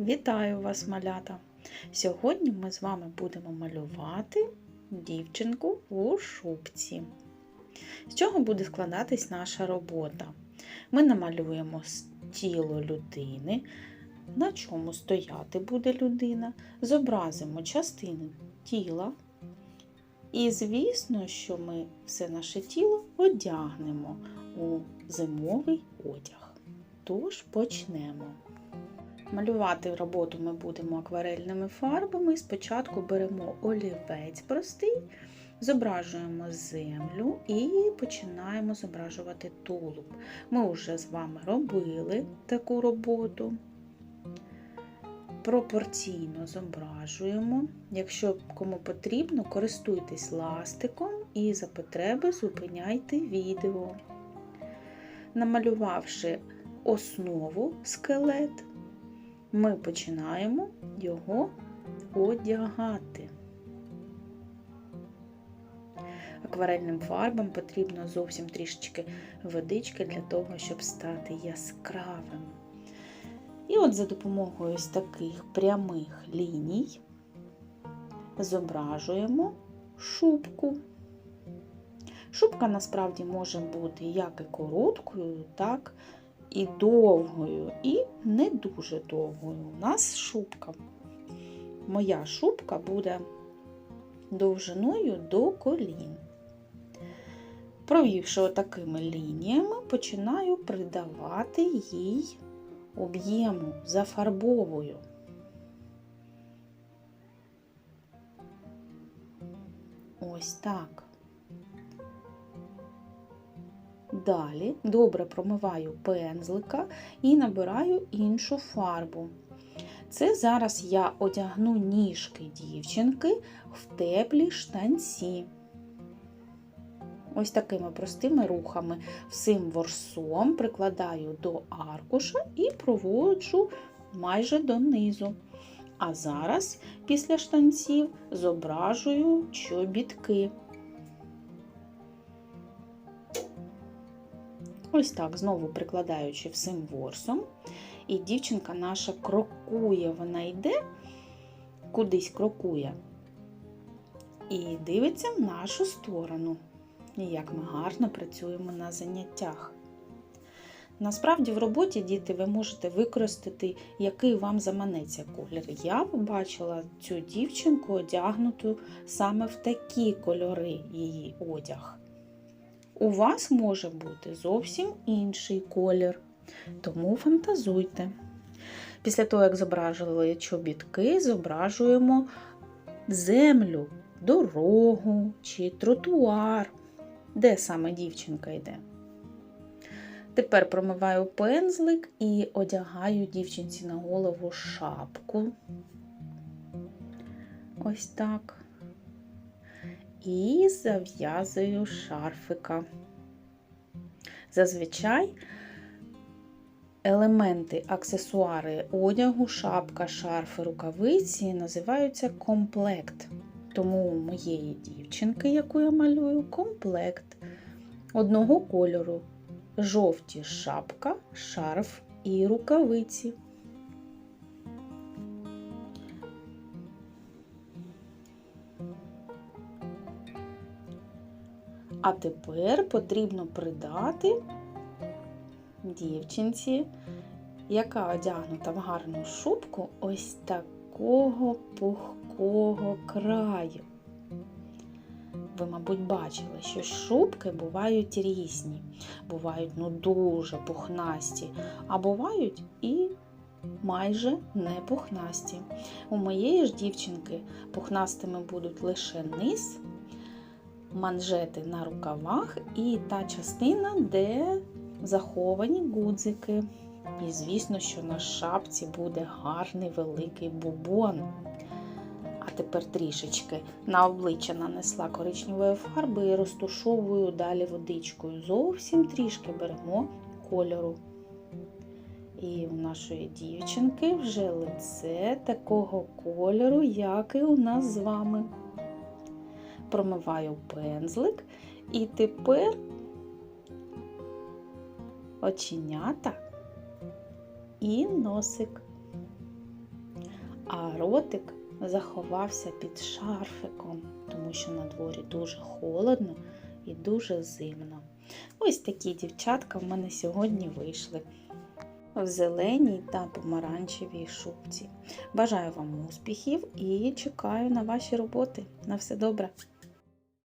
Вітаю вас, малята! Сьогодні ми з вами будемо малювати дівчинку у шубці. З чого буде складатись наша робота? Ми намалюємо тіло людини, на чому стояти буде людина, зобразимо частини тіла. І, звісно, що ми все наше тіло одягнемо у зимовий одяг. Тож почнемо. Малювати роботу ми будемо акварельними фарбами. Спочатку беремо олівець простий, зображуємо землю і починаємо зображувати тулуб. Ми вже з вами робили таку роботу. Пропорційно зображуємо. Якщо кому потрібно, користуйтесь ластиком і за потреби зупиняйте відео. Намалювавши основу скелет, ми починаємо його одягати. Акварельним фарбам потрібно зовсім трішечки водички для того, щоб стати яскравим. І от за допомогою ось таких прямих ліній зображуємо шубку. Шубка насправді може бути як і короткою, так і довгою, і не дуже довгою. У нас шубка. Моя шубка буде довжиною до колін. Провівши отакими лініями, починаю придавати їй об'єму, зафарбовую. Ось так. Далі добре промиваю пензлика і набираю іншу фарбу. Це зараз я одягну ніжки дівчинки в теплі штанці. Ось такими простими рухами всім ворсом прикладаю до аркуша і проводжу майже донизу. А зараз після штанців зображую чобітки. Ось так, знову прикладаючи всім ворсом. І дівчинка наша крокує, вона йде, кудись крокує. І дивиться в нашу сторону. І як ми гарно працюємо на заняттях. Насправді, в роботі, діти, ви можете використати, який вам заманеться колір. Я побачила цю дівчинку одягнуту саме в такі кольори її одяг. У вас може бути зовсім інший колір, тому фантазуйте. Після того, як зображили чобітки, зображуємо землю, дорогу чи тротуар, де саме дівчинка йде. Тепер промиваю пензлик і одягаю дівчинці на голову шапку. Ось так і зав'язую шарфика. Зазвичай елементи, аксесуари одягу, шапка, шарфи, рукавиці називаються комплект. Тому у моєї дівчинки, яку я малюю, комплект одного кольору: жовті шапка, шарф і рукавиці. А тепер потрібно придати дівчинці, яка одягнута в гарну шубку, ось такого пухкого краю. Ви, мабуть, бачили, що шубки бувають різні, бувають ну дуже пухнасті, а бувають і майже не пухнасті. У моєї ж дівчинки пухнастими будуть лише низ манжети на рукавах і та частина, де заховані гудзики. І, звісно, що на шапці буде гарний великий бубон. А тепер трішечки на обличчя нанесла коричневої фарби і розтушовую далі водичкою. Зовсім трішки беремо кольору. І у нашої дівчинки вже лице такого кольору, як і у нас з вами промиваю пензлик, і тепер оченята і носик. а ротик заховався під шарфиком, тому що на дворі дуже холодно і дуже зимно. Ось такі дівчатка в мене сьогодні вийшли в зеленій та помаранчевій шубці. Бажаю вам успіхів і чекаю на ваші роботи. На все добре!